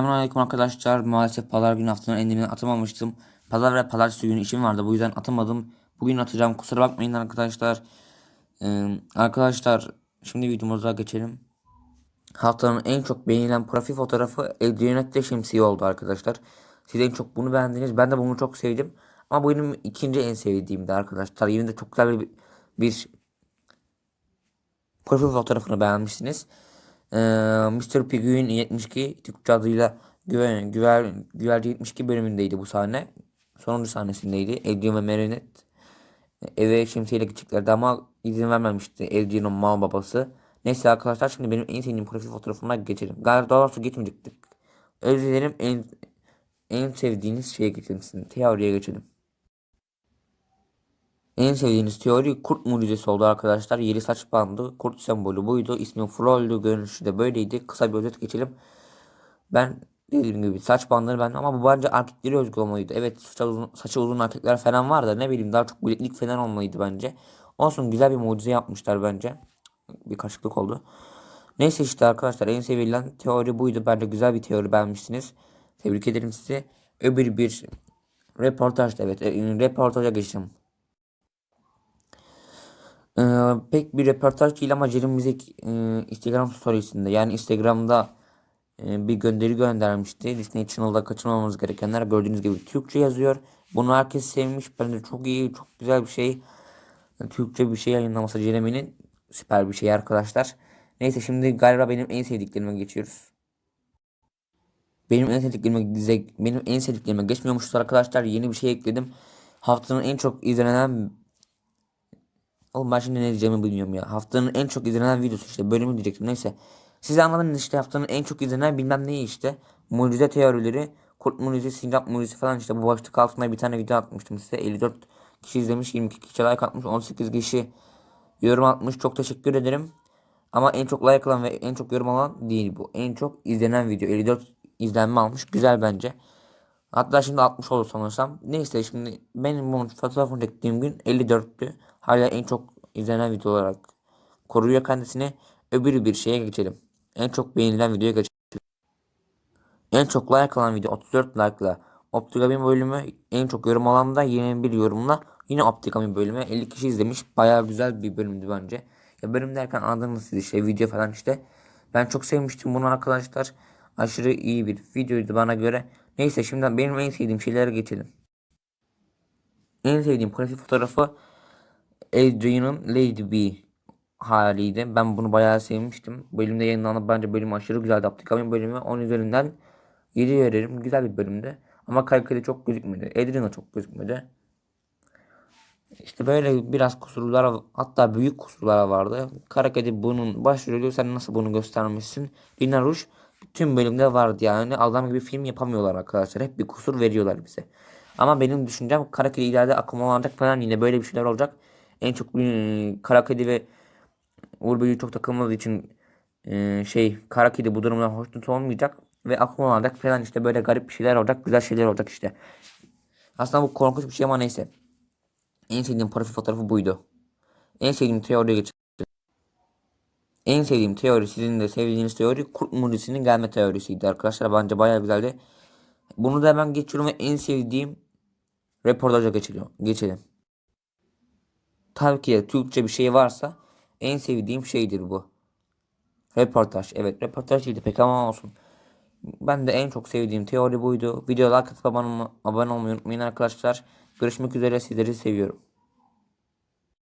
Selamünaleyküm arkadaşlar. Maalesef pazar günü haftanın endemini atamamıştım. Pazar ve pazartesi günü işim vardı. Bu yüzden atamadım. Bugün atacağım. Kusura bakmayın arkadaşlar. Ee, arkadaşlar şimdi videomuza geçelim. Haftanın en çok beğenilen profil fotoğrafı Edriyonette şemsiye oldu arkadaşlar. Siz en çok bunu beğendiniz. Ben de bunu çok sevdim. Ama bu benim ikinci en sevdiğimdi arkadaşlar. Yine de çok güzel bir, bir profil fotoğrafını beğenmişsiniz. Mr. Piggy'in 72 Türkçe adıyla Güven, Güver, Güverci 72 bölümündeydi bu sahne. Sonuncu sahnesindeydi. Edwin ve Marinette eve şemsiyeyle gideceklerdi ama izin vermemişti Edwin'in mal babası. Neyse arkadaşlar şimdi benim en sevdiğim profil fotoğrafına geçelim. Galiba daha doğrusu geçmeyecektik. Özür dilerim en, en sevdiğiniz şeye geçelim sizin. Teoriye geçelim. En sevdiğiniz teori kurt mucizesi oldu arkadaşlar. Yeri saç bandı, kurt sembolü buydu. İsmi Frollo, görünüşü de böyleydi. Kısa bir özet geçelim. Ben dediğim gibi saç bandları ben ama bu bence erkekleri özgü olmalıydı. Evet saçı uzun, saçı uzun erkekler falan var da ne bileyim daha çok bileklik falan olmalıydı bence. Olsun güzel bir mucize yapmışlar bence. Bir karışıklık oldu. Neyse işte arkadaşlar en sevilen teori buydu. Bence güzel bir teori beğenmişsiniz. Tebrik ederim sizi. Öbür bir reportaj evet e, reportaja geçtim. Ee, pek bir röportaj değil ama Cerim Müzik e, Instagram storiesinde yani Instagram'da e, bir gönderi göndermişti. Disney Channel'da kaçırmamamız gerekenler gördüğünüz gibi Türkçe yazıyor. Bunu herkes sevmiş. Bence çok iyi, çok güzel bir şey. Türkçe bir şey yayınlaması Jeremy'nin süper bir şey arkadaşlar. Neyse şimdi galiba benim en sevdiklerime geçiyoruz. Benim en sevdiklerime benim en sevdiklerime geçmiyormuşuz arkadaşlar. Yeni bir şey ekledim. Haftanın en çok izlenen Oğlum ben şimdi ne diyeceğimi bilmiyorum ya. Haftanın en çok izlenen videosu işte bölümü diyecektim neyse. Siz anladınız işte haftanın en çok izlenen bilmem neyi işte. Mucize teorileri, kurt mucizesi, sincap mucizesi falan işte bu başlık altında bir tane video atmıştım size. 54 kişi izlemiş, 22 kişi like atmış, 18 kişi yorum atmış. Çok teşekkür ederim. Ama en çok like alan ve en çok yorum alan değil bu. En çok izlenen video 54 izlenme almış. Güzel bence. Hatta şimdi 60 oldu sanırsam. Neyse şimdi benim bunun fotoğrafını çektiğim gün 54'tü. Hala en çok izlenen video olarak koruyor kendisini. Öbürü bir şeye geçelim. En çok beğenilen videoya geçelim. En çok like alan video 34 like'la Optikami bölümü en çok yorum alan da 21 yorumla yine Optikami bölümü 50 kişi izlemiş. Baya güzel bir bölümdü bence. Ya bölüm derken anladınız siz işte video falan işte. Ben çok sevmiştim bunu arkadaşlar. Aşırı iyi bir videoydu bana göre. Neyse şimdi benim en sevdiğim şeylere geçelim. En sevdiğim profil fotoğrafı Adrian'ın Lady B haliydi. Ben bunu bayağı sevmiştim. Bölümde yayınlandı. Bence bölüm aşırı güzeldi. Abdülkamin bölümü 10 üzerinden 7 veririm. Güzel bir bölümde. Ama kaliteli çok gözükmedi. Adrian'a çok gözükmedi. İşte böyle biraz kusurlar hatta büyük kusurlar vardı. Kara kedi bunun başrolü sen nasıl bunu göstermişsin? Lina Rouge bütün bölümde vardı yani. Adam gibi film yapamıyorlar arkadaşlar. Hep bir kusur veriyorlar bize. Ama benim düşüncem kara kedi ileride akıllanacak falan yine böyle bir şeyler olacak. En çok e, kara ve Uğur Böceği çok takılmadığı için e, şey kara bu durumdan hoşnut olmayacak. Ve akıllanacak falan işte böyle garip bir şeyler olacak. Güzel şeyler olacak işte. Aslında bu korkunç bir şey ama neyse. En sevdiğim profil fotoğrafı buydu. En sevdiğim teoriye geçelim. En sevdiğim teori sizin de sevdiğiniz teori kurt mucizesinin gelme teorisiydi arkadaşlar. Bence bayağı güzeldi. Bunu da hemen geçiyorum ve en sevdiğim reportaja geçelim. geçelim. Tabii ki Türkçe bir şey varsa en sevdiğim şeydir bu. Reportaj. Evet reportaj değildi pek ama olsun. Ben de en çok sevdiğim teori buydu. Videolar katıp abone, abone olmayı unutmayın arkadaşlar. Görüşmek üzere sizleri seviyorum.